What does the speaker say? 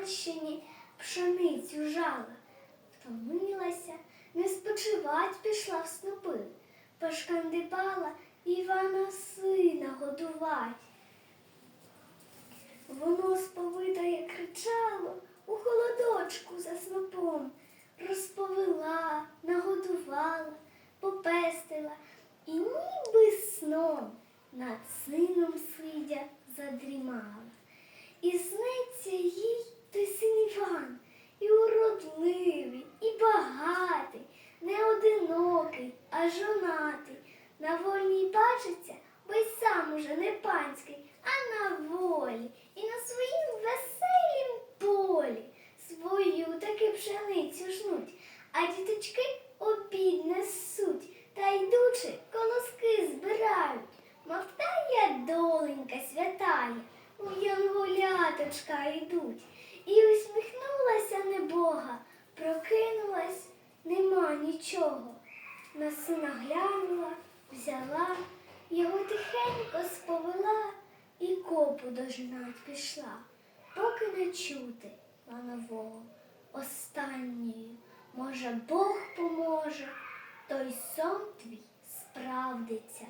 панщині пшеницю жала. Втомилася, не спочивать пішла в снопи, пошкандибала Івана сина годувать. Воно сповитає кричало у холодочку за снопом, розповела, нагодувала, попестила і ніби сном над сином сидя уродливий, і багатий, не одинокий, а жонатий. На вольній бачиться, бо й сам уже не панський, а на волі, і на своїм веселім полі свою таки пшеницю жнуть, а діточки обід несуть, та йдучи, колоски збирають. Мов тая доленька святая, у янголяточка йдуть. І усміхнулася нічого. На сина глянула, взяла, його тихенько сповела і копу дожинать пішла, поки не чути ланового. Останньої, може, Бог поможе, той сон твій справдиться.